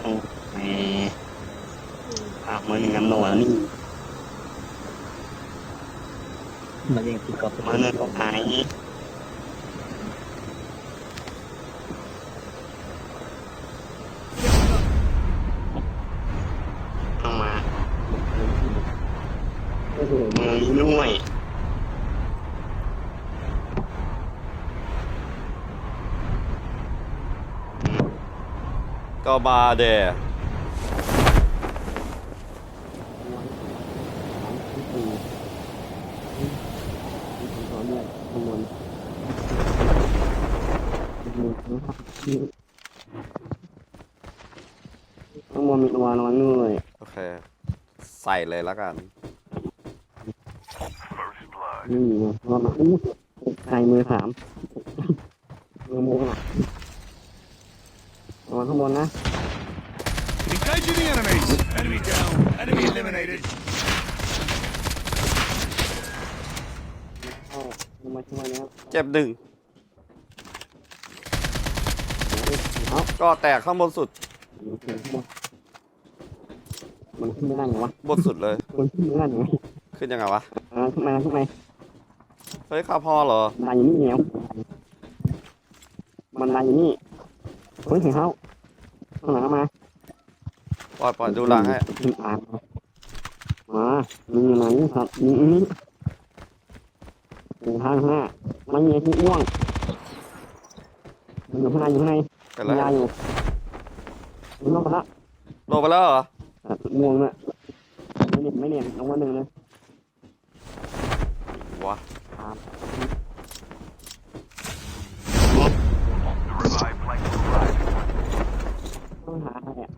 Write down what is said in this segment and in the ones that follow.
โอ้แหมอะมือหนึ่งน้ำหนวนี่ มาเรียกพี่ก๊อฟมือหนึ่งก็หายเข้ามามือด้วยก็มาเด ข้างบนข้างบนมีตัวระวังด้วยโอเค ใส่เลยแล้วกันนี่ไงรอมาอู้ใครมือสามมือโมงอะระวังข้างบนนะ Engaging the enemies. Enemy down. Enemy eliminated. เข้า ลงมาช่วยแล้วเจ็บหนึ่งเอาก็แตกข้างบนสุดมันขึ้นไม่ได้ไงวะบนสุดเลย มันขึ้นไม่ได้ไงขึ้นยังไงวะ อ่าขึ้นมาขึ้นมาเฮ้ยข้าพอเหรอ บันไดอยู่นี่แล้วบันไดอยู่นี่เฮ้ยเห็นเขาข้างหลังมาปล่อยปล่อยดูหลังให้ ขึ้นตามมามีอยู่ไหนครับมีอันนี้ หนึ่งห้าห้ามันมีที่อ้วงมันอยู่ข้างในอยู่ข้างในกันมีแล้วยาอยู่มันลงไปละลงไปแล้วเหรออะม่วงเนี่ยไม่เนียนไม่เนียนลงมาหนึ่งเลยวะต้องหาใครอะ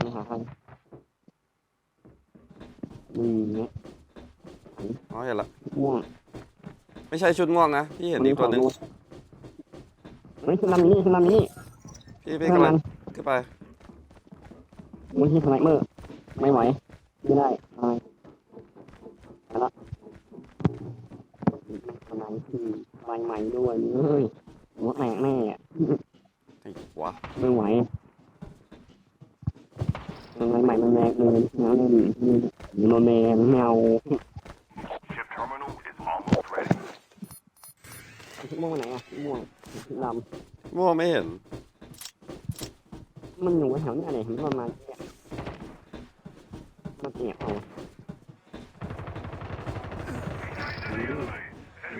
ต้องหาใครนี่เงี้ยอ๋อเห็นละ ม่วงไม่ใช่ชุดม่วงนะพี่เห็นอีกตัวหนึงเฮ้ยขึ้นลำนี้ขึ้นลำนี้พี่พี่ขึ้นกำลังลำขึ้นไปมึงที่สไนเปอร์ไม่ไหวไม่ได้ตายไปละสไนคือไฟใหม่ด้วยเฮ้ยหัวแตกแน่อะไอ้วะไม่ไหวสไนใหม่มันแรงเลยเงาเลยดิโนแมนเงา Ship terminal is almost ready. ชุด ม่วงไปไหนอะชุดม่วงชุดลม่วงไม่เห็นำมันอยู่แถวนี้อะไรเห็นมันมาเนี่ยมันเปียกเอา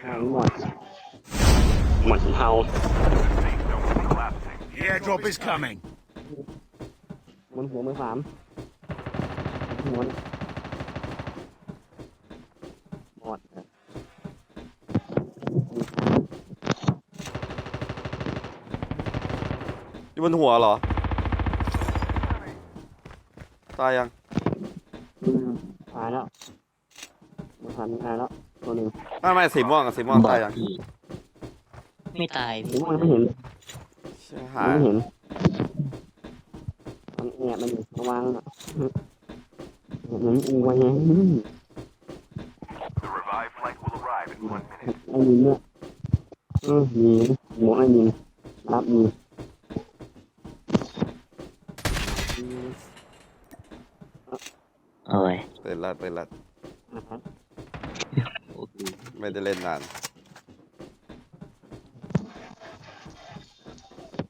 ใช่หมดหมดเทา The airdrop is coming. บนหัวมือสามหัวหม อยู่บนหัวเหรอ ตายยังตายแล้วมือสามตายแล้วตัวหนึ่งไม่ไม่สีม่วงกับสีม่วงบอตายกยังพี่ไม่ตายถึงมันไม่เห็นเชี่ยมัหานยไม่เห็นมันแอบมันอยู่ระวังอะเหมือนอูไว้ไง The revived flight will arrive in one minute. ไอ้ยิงเนี่ยเออยิงหมวกไอ้ยิงรับยิง โอ้ย เป็น ละเป็นละนะครับโอ้โหไม่ได้เล่นนาน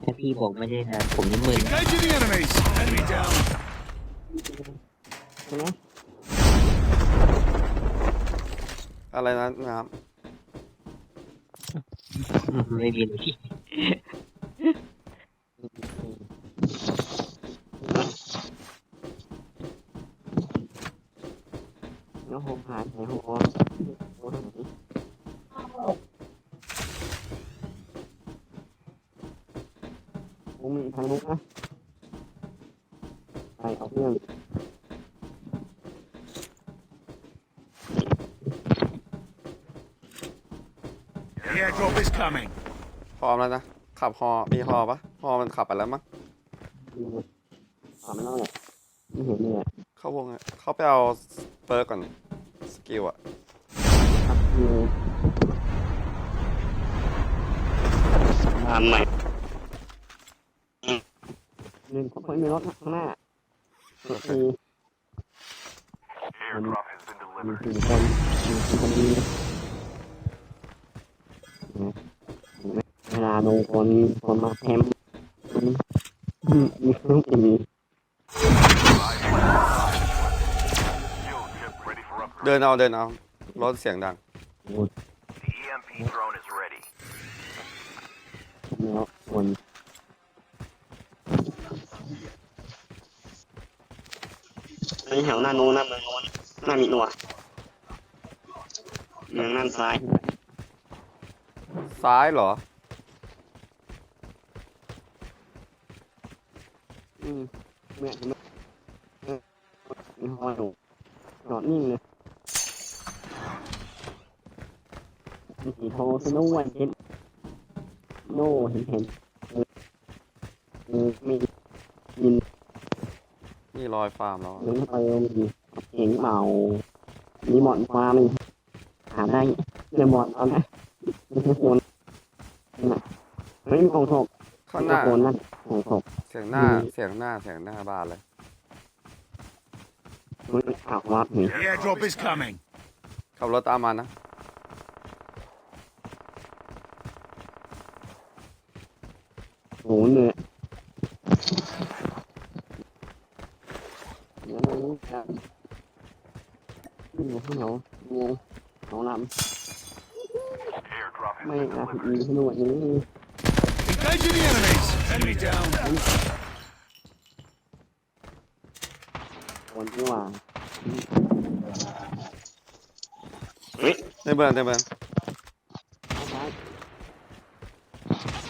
ถ้าพี่บอกไม่ได้นะผมนี่มึน Engaging the enemies. Enemy down. ใช่ไหมอะไรนะน้ไม่มีเลยพี่ แล้วโฮมผ่านไหนโฮมโฮมโฮมมีทางลุก นะไปเอาเครื่อง Airdrop is coming. พร้อมแล้วนะ ขับฮอมีฮอปะฮอมันขับไปแล้วมั้งถามไม่ต้องเลยไม่เห็นเลยอะเข้าวงอะเข้าไปเอาเปิร์กก่อน สกิลอะครับคือตามใหม่ห นึ่งคนมีรถข้างหน้าสี่ Airdrop has been มี delivered. สี่คนมีสี่คนดีเวลาดูคนคนมาแคมป์มีเครื่องตี Fuel chip ready for upgrade. เดินเอาเดินเอารถเสียงดัง The EMP drone is ready. แล้วคน ไอ้แถวหน้าโน้นหน้าเมืองโน้นหน้ามีหนัวเมืองด้านซ้าย ซ้ายเหรอ อืมแม่เห็นไหมเออมีฮอยอยู่จอดนิ่งเลยมีสีโทรสโนวันเห็นโน่เห็นเห็นเออเออมียินนี่ร อยฟาร์มแล้วอะเลี้ยงเติมดีเก่งเมามีหมอนฟาร์มหาได้เดี๋ยวหมอนเอานะไม่ใช่คนน่ะเฮ้ยของถกข้างหน้าคนนั่นของถก เสียงหน้า เสียงหน้า เสียงหน้าบ้านเลยเฮ้ยอ้าววัดนี่ The airdrop is coming. ขับรถตามมานะ โหเหนี่อยเดี๋ยวมันจะขึ้นหัวขึ้นเขางงเขาล Airdrop ำ has ไม่ been อาจ delivered. มีขนวดอย่างนี้ Engaging the enemies. Enemy down. คนที่ว่าในเมืองในเมืองเอาซ้าย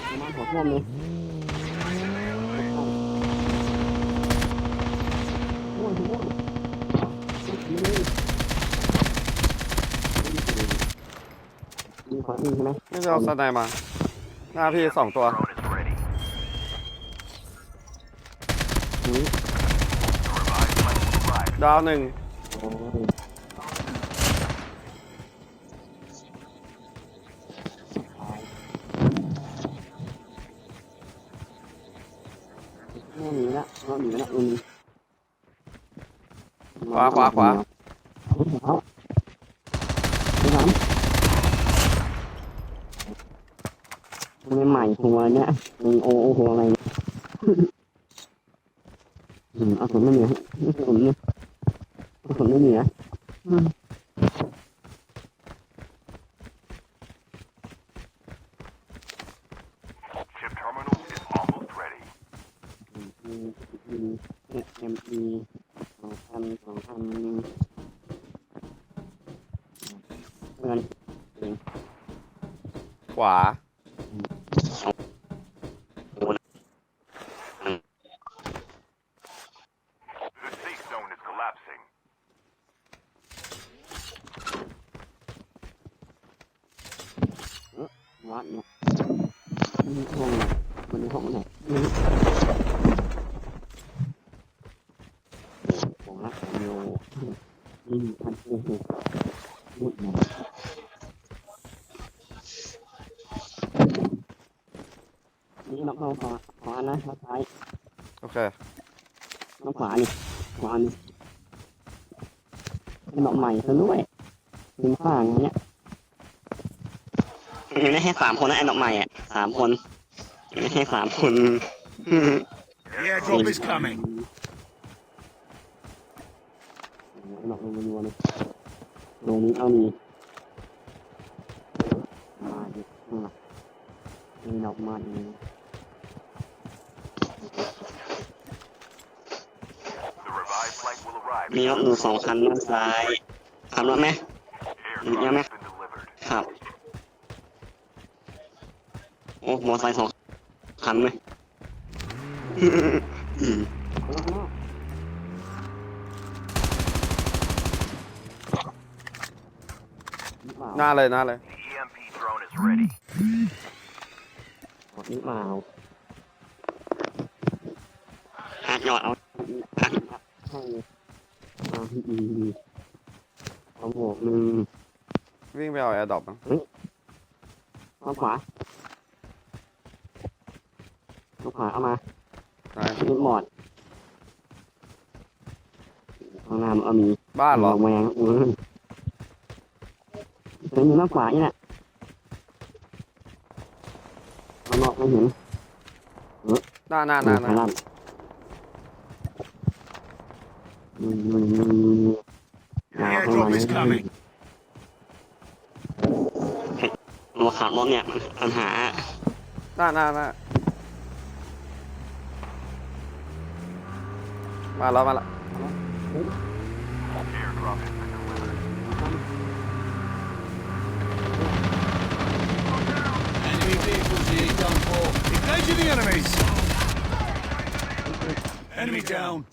ประมาหัวท่วมเลยท่วมท่วมมีขวาอีกใช่ไหมไม่ใช่เอาสไนด์มา หน้าพี่สองตัว Drone is ดาวหนึ่งโอ้ยไม่หนีละไม่หนีละอืมขวาขวาขวาเอาไปทำมันใหม่หัวเนี่ยมึงโอ้โหอะไรเนี่ยอืมเอาผมไม่เหนียวไม่ผมเนี่ย คนไม่เหนียว Chip terminal is almost ready. อืมอืมเอ็มอีสองพันสองพันเงิน ขวา The safe zone is collapsing. วัดเนี่ยนี่ห้องมันในห้องไหนนี่ผมรักโยนี่พันโอ้โหมุดหมดนี่ล็อกเราขวาขวานะล็อกซ้ายโอเคล็อกขวานี่ขวานี่เป็นดอกใหม่ซะด้วยถึงข้างเนี้ย ยังได้แค่สามคนนะไอ้ดอกใหม่อะสามคนยังได้แค่สามคน The airdrop is coming. ดอกรัวๆเลยลงนี้เอามีมาดิมามีดอกมาดี The revived flight will arrive. มีรถอยู่สองคันด้านซ้ายขับรถไหม Airdrop Yeah, has been delivered. ครับ อ้มอไซค์สองคันเลยอืมหน้าเลยหน้าเลย The EMP drone is ready. หมดนี้มาเอาหักยอดเอาหักให้เอาที่ดีเอาหมวกหนึ่งวิ่งไปเอาแอร์ดรอปมั้งเอาขวาเอา ขวาเอามาไหนนิดหมดข้างหน้ามันเอามีบ้านเหรอแมงอืมเห็นอยู่หน้าขวานี่แหละมันมองไม่เห็นหน้าหน้าหน้าหข้างน้าล่างอืมอืมอืมอืม The airdrop is coming. ตัวขาดรถเนี่ยปัญหาหน้าหน้าหน้า มาแล้วมาแล้ว Airdrop has been delivered. Enemy vehicles nearly done for. Engaging the enemies. Enemy down.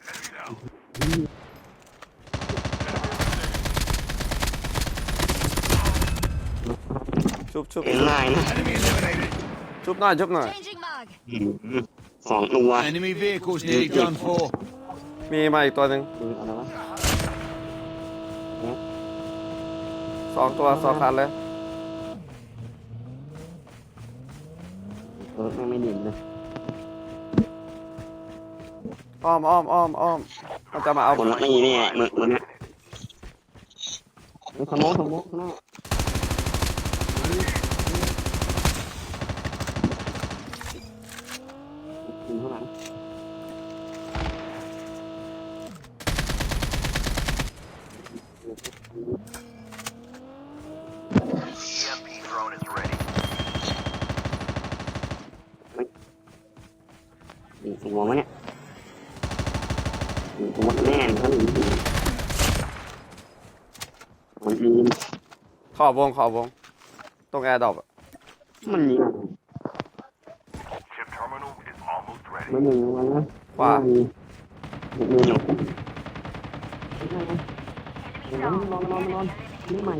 ชุบชุบเห็นง่ายนะ Enemy eliminated. ชุบหน่อยชุบหน่อย Changing mag. อืมสองตัว Enemy vehicles nearly done for. มีมาอีกตัวหนึ่งอืมอะไรวะสองตัวสองคันเลยเออแม่งไม่ดิ่นเลยอ้อมอ้อมอ้อมอ้อมมันจะมาเอา คนละตีนี่มึงมึงเนี่ยเฮ้ยสมองสมองข้างหน้า อืมหัวแน่นเขาหนีมันยิงขอบวงขอบวง ตรงแอร์ดรอปมันยิงมันยิงมันนะขวามีมีหยกนอนนอนนอนนอนนี่ใหม่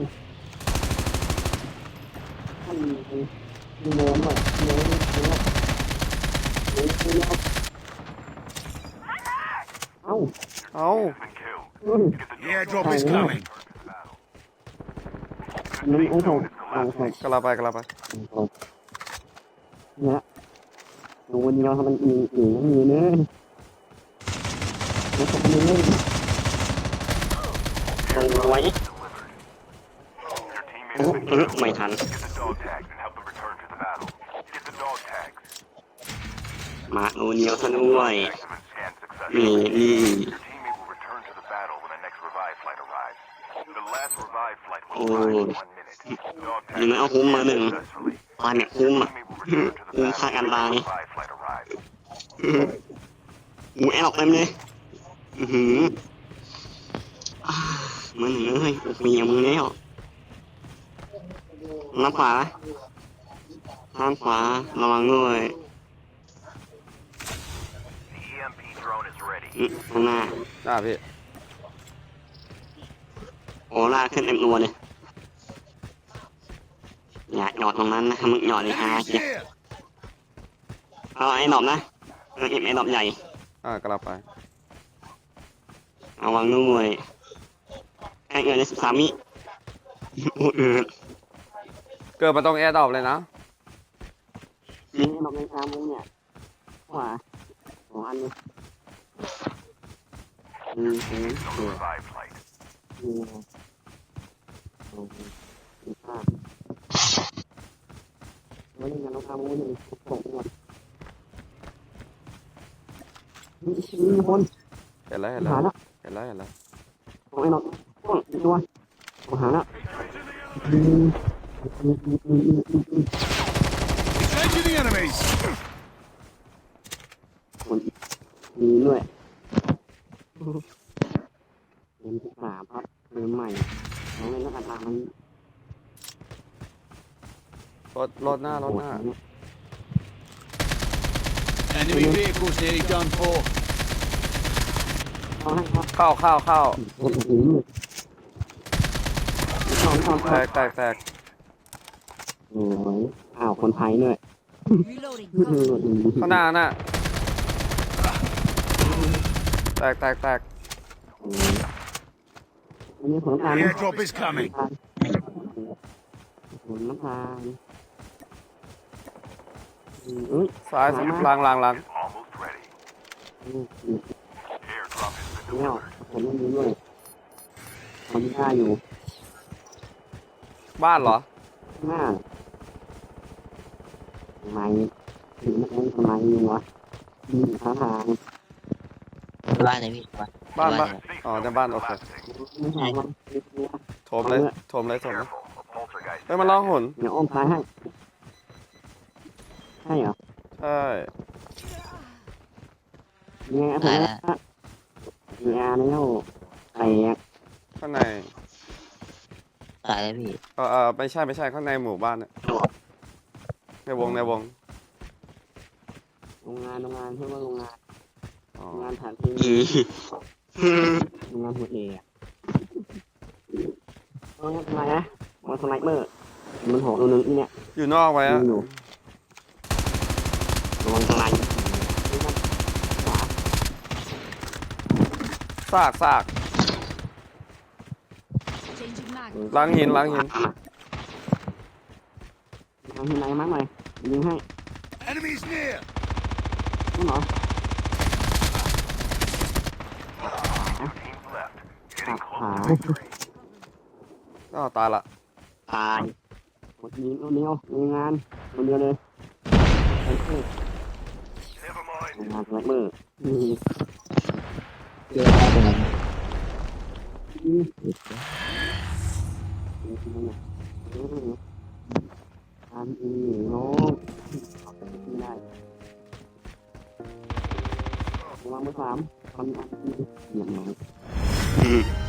ถ้ามีเนื้อหน่อยเนื้อเนื้อเนื้อ เนื้อเอ้าเอ้า Been killed. เฮ้ย The airdrop is coming. มันโอ้โหเอาใส่กระลาไปกระลาไปเนี่ยดูวันนี้เราทำมันอีอีมีเนื้อแล้วก็มีเนื้อลงไว้ Your teammates เอ have อ been ไม่ทัน Get the dog tags and help them return to the battle. Get the dog tags. มาโนเนียวซะด้วย นี่ successfully. นี่ Your teammate will return to the battle when the next revive flight arrives. The last revive flight will arrive in one minute. Dog ยังไม่เอาคุ้มมาหนึ่ง successfully. ตายเนี่ยคุ้มอะ Teammate will return to the คุ้ม battle ค่ากัน when ตาย the revive flight arrives. หมูแอลเต็มเลยอือหืออ่ามันเหนื่อยโอ้โหมีมือแล้วน้ำขวาทางขวาระวังด้วย The EMP drone is ready. อืม ข้างหน้าหน้าพี่ โอล่าขึ้นเต็มตัวเลยอย่าหยอดตรงนั้นนะมึงหยอดเลยฮา Enemies เกีย here. เอาไอ้ดอกนะเออเก็บไอ้ดอกใหญ่ อ่ากระลาไป เอาวางด้วยแค่เงินในสิบสามมิโอ้เออเกิดมาตรงแอร์ดรอปเลยนะยิงไอ้ดอกในชามุ้งเนี่ยขวาสองอันเลยอื มอืม No เออ revive flight. อืมโอ้โหอีกห้าแล้วนี่ไงน้องชามุ้งนี่ส่งไปก่อนมีมีคนเห็นแล้วเห็นแล้หาวแล้วเห็นแล้วเห็นแล้วของไอ้นกต้นอีกตัวมาหาแล้วอืมอืมอืมอืมอืมอืมอืม Engaging the enemies. คนอีกมีด้วย เล่นที่สามครับเริ่มใหม่น้องเล่นนักการทางมันรถรถหน้ารถหน้า Enemy vehicles nearly done for. เอาให้ครับเข้าเข้าเข้าโอ้โหเข้าเข้าแตเข้ากแตกแตกอโอ้ยอ้าวคนไทยด้วย Reloading. ข้างหน้าข้างหน้า แตกแตกแตกอันนี้ผลน้ำตาล The airdrop is coming. ผลน้ำตาลอืมเอ้ยซ้ายล้างล้างล้าง Almost ready. อืมอืม Airdrop has been เนี่ย delivered. ผมไม่มีด้วยคนที่ฆ่าอยู่บ้านเหรอ ข้างหน้าทำไมถึงมันทำไมอยู่วะมีท่าทาง บ้านไหนพี่บ้านบ้านบ้าน Safe อ๋อ zone ในบ้าน is โอเค collapsing. ไม่ใช่ว่าไม่กลัวโถมเลยโถมเลยโถมเลย Careful. A poltergeist เฮ้ยมันร้องหนเดี๋ยวอ้อมซ้ายให้ใช่เหรอใช่ยังไงอะผมว่ามีอาร์แล้วแตกข้างในตายแล้วพี่เออเออไม่ใช่ไม่ใช่ข้างในหมู่บ้านเนี่ยในวงในวงโรงงานโรงงานใช่ว่าโรงงานอ๋อโร งงานถ่านทีโรงงานหัวเอะโรงงานทำไมนะมันสไนเปอร์มันโหดตัวนึงอีเนี่ยอยู่นอกไว้ยิอะงอยู่ระวังสไนขวาซากซาก Changing mag. ล้างหินล้างหินทางที่ไหนมั้งหน่อยยิงให้ Enemies near. นั่นเหรอ ขับหายก็ตายละตายหมดยิงตัวเดียวโรงานตัวเดียวเลยไอ้เพื่อ Never mind. โรงงานสไนเปอร์อืมเจอแล้วเป็นไงอืมอืมอันนี้น้องไม่ได้ระวังมือสามทำอันนี้อย่างไร